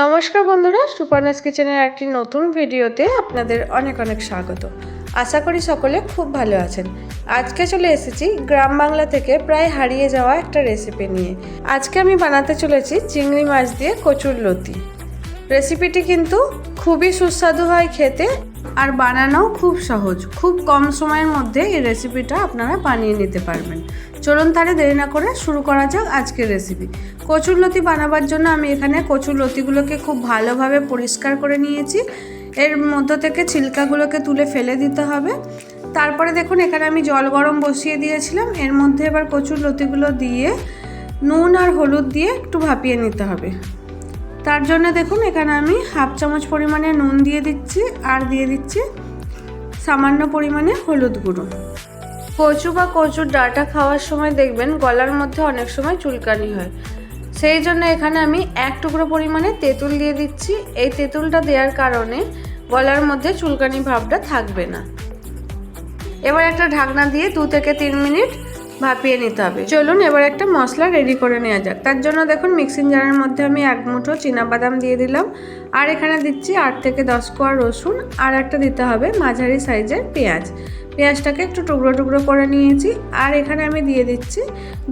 নমস্কার বন্ধুরা সুপারনাস কিচেনের একটি নতুন ভিডিওতে আপনাদের অনেক অনেক স্বাগত। আশা করি সকলে খুব ভালো আছেন। আজকে চলে এসেছি গ্রাম বাংলা থেকে প্রায় হারিয়ে যাওয়া একটা রেসিপি নিয়ে। আজকে আমি বানাতে চলেছি চিংড়ি মাছ দিয়ে কচুর লতি। রেসিপিটি কিন্তু খুবই সুস্বাদু হয় খেতে আর বানানোও খুব সহজ। খুব কম সময়ের মধ্যে এই রেসিপিটা আপনারা বানিয়ে নিতে পারবেন। চলুন তাহলে দেরি না করে শুরু করা যাক আজকের রেসিপি কচুর লতি বানাবার জন্য আমি এখানে কচুর লতিগুলোকে খুব ভালোভাবে পরিষ্কার করে নিয়েছি। এর মধ্য থেকে ছিলকাগুলোকে তুলে ফেলে দিতে হবে। তারপরে দেখুন, এখানে আমি জল গরম বসিয়ে দিয়েছিলাম। এর মধ্যে এবার কচুর লতিগুলো দিয়ে নুন আর হলুদ দিয়ে একটু ভাপিয়ে নিতে হবে। তার জন্য দেখুন, এখানে আমি হাফ চামচ পরিমাণে নুন দিয়ে দিচ্ছি আর দিয়ে দিচ্ছি সামান্য পরিমাণে হলুদ গুঁড়ো। কচু বা কচুর ডাঁটা খাওয়ার সময় দেখবেন গলার মধ্যে অনেক সময় চুলকানি হয়। সেই জন্য এখানে আমি এক টুকরো পরিমাণে তেঁতুল দিয়ে দিচ্ছি। এই তেঁতুলটা দেওয়ার কারণে গলার মধ্যে চুলকানি ভাবটা থাকবে না। এবার একটা ঢাকনা দিয়ে দু থেকে তিন মিনিট ভাপিয়ে নিতে হবে। চলুন এবার একটা মশলা রেডি করে নেওয়া যাক। তার জন্য দেখুন মিক্সিং জারের মধ্যে আমি এক মুঠো বাদাম দিয়ে দিলাম। আর এখানে দিচ্ছি আট থেকে দশ কোয়া রসুন। আর একটা দিতে হবে মাঝারি সাইজের পেঁয়াজ। পেঁয়াজটাকে একটু টুকরো টুকরো করে নিয়েছি। আর এখানে আমি দিয়ে দিচ্ছি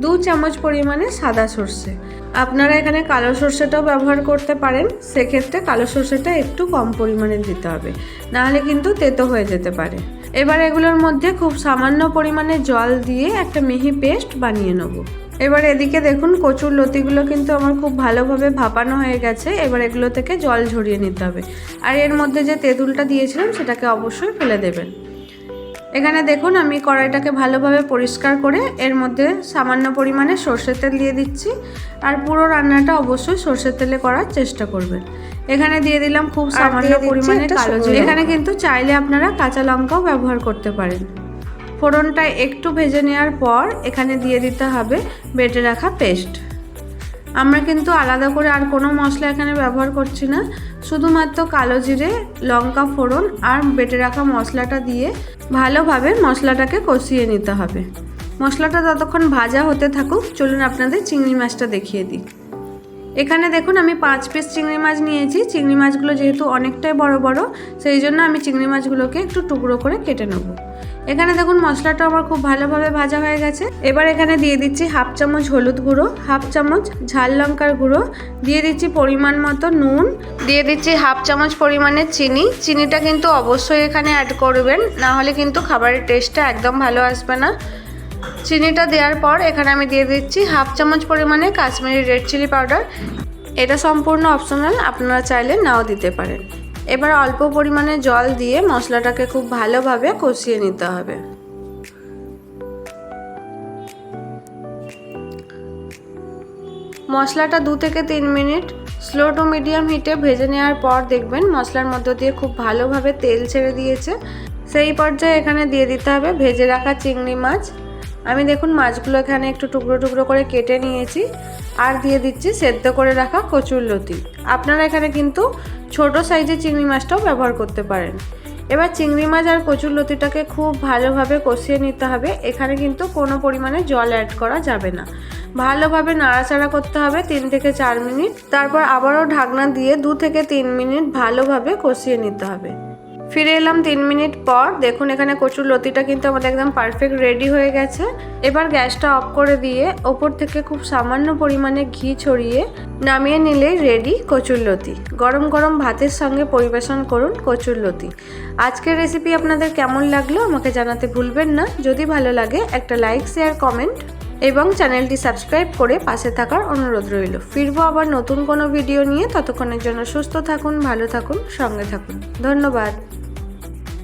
দু চামচ পরিমাণে সাদা সর্ষে। আপনারা এখানে কালো সর্ষেটাও ব্যবহার করতে পারেন। সেক্ষেত্রে কালো সর্ষেটা একটু কম পরিমাণে দিতে হবে। নাহলে কিন্তু তেতো হয়ে যেতে পারে। এবার এগুলোর মধ্যে খুব সামান্য পরিমাণে জল দিয়ে একটা মিহি পেস্ট বানিয়ে নেব। এবার এদিকে দেখুন, কচুর লতিগুলো কিন্তু আমার খুব ভালোভাবে ভাপানো হয়ে গেছে। এবার এগুলো থেকে জল ঝরিয়ে নিতে হবে। আর এর মধ্যে যে তেঁতুলটা দিয়েছিলাম, সেটাকে অবশ্যই ফেলে দেবেন। এখানে দেখুন, আমি কড়াইটাকে ভালোভাবে পরিষ্কার করে এর মধ্যে সামান্য পরিমাণে সর্ষের তেল দিয়ে দিচ্ছি। আর পুরো রান্নাটা অবশ্যই সর্ষের তেলে করার চেষ্টা করবেন। এখানে দিয়ে দিলাম খুব সামান্য পরিমাণে কালো জিরে। এখানে কিন্তু চাইলে আপনারা কাঁচা লঙ্কাও ব্যবহার করতে পারেন। ফোড়নটা একটু ভেজে নেওয়ার পর এখানে দিয়ে দিতে হবে বেটে রাখা পেস্ট। আমরা কিন্তু আলাদা করে আর কোনো মশলা এখানে ব্যবহার করছি না। শুধুমাত্র কালো জিরে লঙ্কা ফোড়ন আর বেটে রাখা মশলাটা দিয়ে ভালোভাবে মশলাটাকে কষিয়ে নিতে হবে। মশলাটা ততক্ষণ ভাজা হতে থাকুক চলুন আপনাদের চিংড়ি মাছটা দেখিয়ে দিই। এখানে দেখুন আমি পাঁচ পিস চিংড়ি মাছ নিয়েছি। চিংড়ি মাছগুলো যেহেতু অনেকটাই বড় বড়, সেই জন্য আমি চিংড়ি মাছগুলোকে একটু টুকরো করে কেটে নেব। এখানে দেখুন মশলাটা আমার খুব ভালোভাবে ভাজা হয়ে গেছে। এবার এখানে দিয়ে দিচ্ছি হাফ চামচ হলুদ গুঁড়ো, হাফ চামচ ঝাল লঙ্কার গুঁড়ো, দিয়ে দিচ্ছি পরিমাণ মতো নুন, দিয়ে দিচ্ছি হাফ চামচ পরিমাণে চিনি। চিনিটা কিন্তু অবশ্যই এখানে অ্যাড করবেন, না হলে কিন্তু খাবারের টেস্টটা একদম ভালো আসবে না। চিনিটা দেওয়ার পর এখানে আমি দিয়ে দিচ্ছি হাফ চামচ পরিমাণে কাশ্মীরি রেড চিলি পাউডার। এটা সম্পূর্ণ অপশনাল, আপনারা চাইলে নাও দিতে পারেন। এবার অল্প পরিমাণে জল দিয়ে মশলাটাকে খুব ভালোভাবে কষিয়ে নিতে হবে। মশলাটা দু থেকে তিন মিনিট স্লো টু মিডিয়াম হিটে ভেজে নেওয়ার পর দেখবেন মশলার মধ্য দিয়ে খুব ভালোভাবে তেল ছেড়ে দিয়েছে। সেই পর্যায়ে এখানে দিয়ে দিতে হবে ভেজে রাখা চিংড়ি মাছ। আমি দেখুন মাছগুলো এখানে একটু টুকরো টুকরো করে কেটে নিয়েছি। আর দিয়ে দিচ্ছি সেদ্ধ করে রাখা কচুর লতি। আপনারা এখানে কিন্তু ছোট সাইজের চিংড়ি মাছটাও ব্যবহার করতে পারেন। এবার চিংড়ি মাছ আর কচুর লতিটাকে খুব ভালোভাবে কষিয়ে নিতে হবে। এখানে কিন্তু কোনো পরিমাণে জল অ্যাড করা যাবে না। ভালোভাবে নাড়াচাড়া করতে হবে তিন থেকে চার মিনিট। তারপর আবারও ঢাকনা দিয়ে দু থেকে তিন মিনিট ভালোভাবে কষিয়ে নিতে হবে। ফিরে এলাম তিন মিনিট পর। দেখুন, এখানে কচুর লতিটা কিন্তু আমাদের একদম পারফেক্ট রেডি হয়ে গেছে। এবার গ্যাসটা অফ করে দিয়ে ওপর থেকে খুব সামান্য পরিমাণে ঘি ছড়িয়ে নামিয়ে নিলেই রেডি কচুর লতি। গরম গরম ভাতের সঙ্গে পরিবেশন করুন কচুর লতি। আজকের রেসিপি আপনাদের কেমন লাগল আমাকে জানাতে ভুলবেন না। যদি ভালো লাগে একটা লাইক শেয়ার কমেন্ট এবং চ্যানেলটি সাবস্ক্রাইব করে পাশে থাকার অনুরোধ রইল। ফিরবো আবার নতুন কোনো ভিডিও নিয়ে। ততক্ষণের জন্য সুস্থ থাকুন, ভালো থাকুন, সঙ্গে থাকুন। ধন্যবাদ।